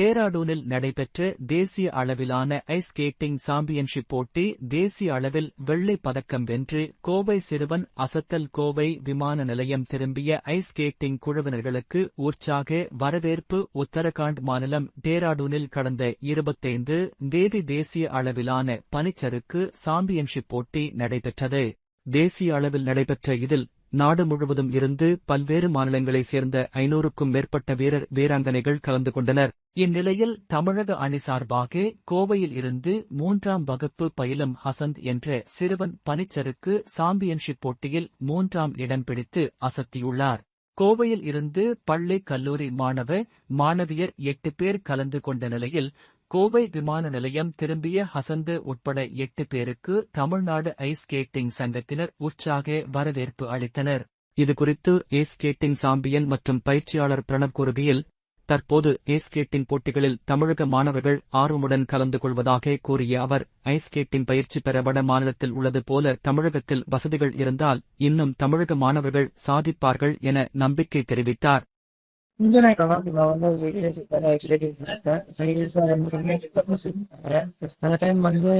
டேராடூனில் நடைபெற்ற தேசிய அளவிலான ஐஸ் ஸ்கேட்டிங் சாம்பியன்ஷிப் போட்டி தேசிய அளவில் வெள்ளைப் பதக்கம் வென்று கோவை சிறுவன் அசத்தல் கோவை விமான நிலையம் திரும்பிய ஐஸ் ஸ்கேட்டிங் குழுவினர்களுக்கு உற்சாக வரவேற்பு உத்தரகாண்ட் மாநிலம் டேராடூனில் கடந்த இருபத்தைந்து தேதி தேசிய அளவிலான பனிச்சறுக்கு சாம்பியன்ஷிப் போட்டி நடைபெற்றது. தேசிய அளவில் நடைபெற்ற இதில் நாடு முழுவதும் இருந்து பல்வேறு மாநிலங்களைச் சேர்ந்த ஐநூறுக்கும் மேற்பட்ட வீரர் வீராங்கனைகள் கலந்து கொண்டனர். இந்நிலையில் தமிழக அணி சார்பாக கோவையில் இருந்து மூன்றாம் வகுப்பு பயிலும் ஹசந்த் என்ற சிறுவன் பனிச்சருக்கு சாம்பியன்ஷிப் போட்டியில் மூன்றாம் இடம் பிடித்து அசத்தியுள்ளார். கோவையில் இருந்து பள்ளி கல்லூரி மாணவ மாணவியர் எட்டு பேர் கலந்து கொண்ட நிலையில் கோவை விமான நிலையம் திரும்பிய ஹசந்து உட்பட எட்டு பேருக்கு தமிழ்நாடு ஐஸ் ஸ்கேட்டிங் சங்கத்தினர் உற்சாக வரவேற்பு அளித்தனர். இதுகுறித்து ஏஸ் ஸ்கேட்டிங் சாம்பியன் மற்றும் பயிற்சியாளர் பிரணப் கூறுகையில் தற்போது ஐஸ் ஸ்கேட்டிங் போட்டிகளில் தமிழக மாணவர்கள் ஆர்வமுடன் கலந்து கொள்வதாக கூறிய அவர் ஐஸ் ஸ்கேட்டிங் பயிற்சி பெற வட மாநிலத்தில் உள்ளது போல தமிழகத்தில் வசதிகள் இருந்தால் இன்னும் தமிழக மாணவர்கள் சாதிப்பார்கள் என நம்பிக்கை தெரிவித்தார். இந்த நான் அந்த டைம் வந்து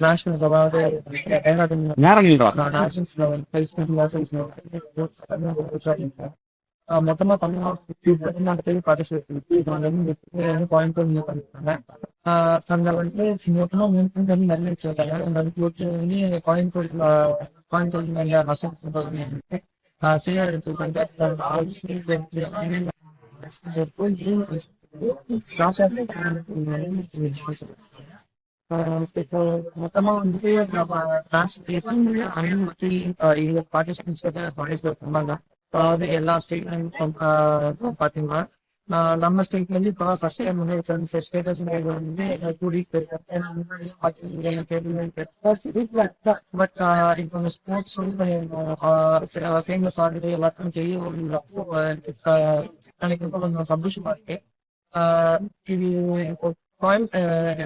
நேஷனல்ஸ் அதாவது மொத்தமா தமிழ்நாடு தமிழ்நாட்டுக்கு பார்ட்டிசிபேட் வந்து பாயிண்ட் பண்ணிருக்காங்க அதுல வந்து மொத்தமா மூணு பாயிண்ட் வந்து நிறைய வச்சிருக்காங்க அந்த வந்து இப்போ மொத்தமா வந்து நம்ம பார்ட்டிசிபென்ட்ஸ் கிட்ட பார்ட்டிசிபேட் பண்ணாங்க அதாவது எல்லா ஸ்டேட்லையும் பார்த்தீங்கன்னா நான் நம்ம ஸ்டேட்லேருந்து uh, இப்போ ஃபர்ஸ்ட் டைம் வந்து ஃபர்ஸ்ட் ஸ்டேட்டஸ் வந்து கூட்டிகிட்டு போயிருக்கேன் பட் இப்போ ஸ்போர்ட்ஸ் வந்து ஃபேமஸ் ஆகுது எல்லாத்துக்கும் தெரிய எனக்கு uh, இப்போ கொஞ்சம் சந்தோஷமா இருக்கு. Uh, இது இப்போ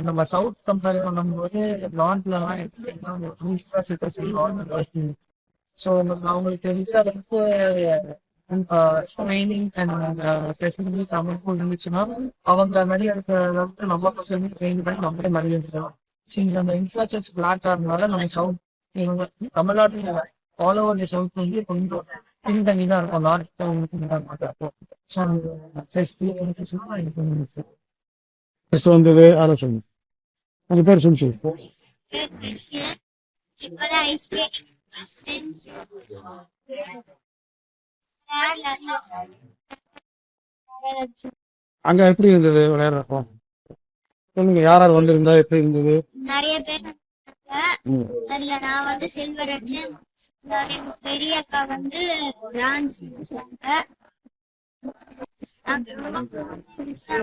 நம்ம சவுத் கம்பேர் பண்ணும்போது நார்த்லலாம் எடுத்துக்கிட்டீங்கன்னா ஸோ அவங்களுக்கு தெரிஞ்ச அளவுக்கு ட்ரைனிங் அண்ட் ஃபெசிலிட்டிஸ் நமக்கு இருந்துச்சுன்னா அவங்க நிறைய இருக்கிற அளவுக்கு நம்ம பசங்க ட்ரெயின் பண்ணி நம்மளே நிறைய இருக்கலாம் சின்ஸ் அந்த இன்ஃப்ராஸ்ட்ரக்சர் பிளாக் ஆகிறதுனால நம்ம சவுத் இவங்க தமிழ்நாட்டில் ஆல் ஓவர் தி சவுத் வந்து கொஞ்சம் பின்தங்கி தான் இருக்கும் நார்த் மாட்டோம் ஸோ அந்த ஃபெசிலிட்டிஸ்லாம் எனக்கு இருந்துச்சு ஃபர்ஸ்ட் வந்தது ஆலோசனை உங்க பேர் சொல்லி சொல்லு இப்பதான் ஐஸ் கேட்டிங் அங்க எப்படி இருந்தது விளையாடுறப்போ சொல்லுங்க யார் யார் வந்திருந்தா எப்படி இருந்தது நிறைய பேர். அதுல நான் வந்து சில்வர் அடிச்சேன் பெரிய அக்கா வந்து பிரான்ஸ் அடிச்சாங்க இருந்துச்சு.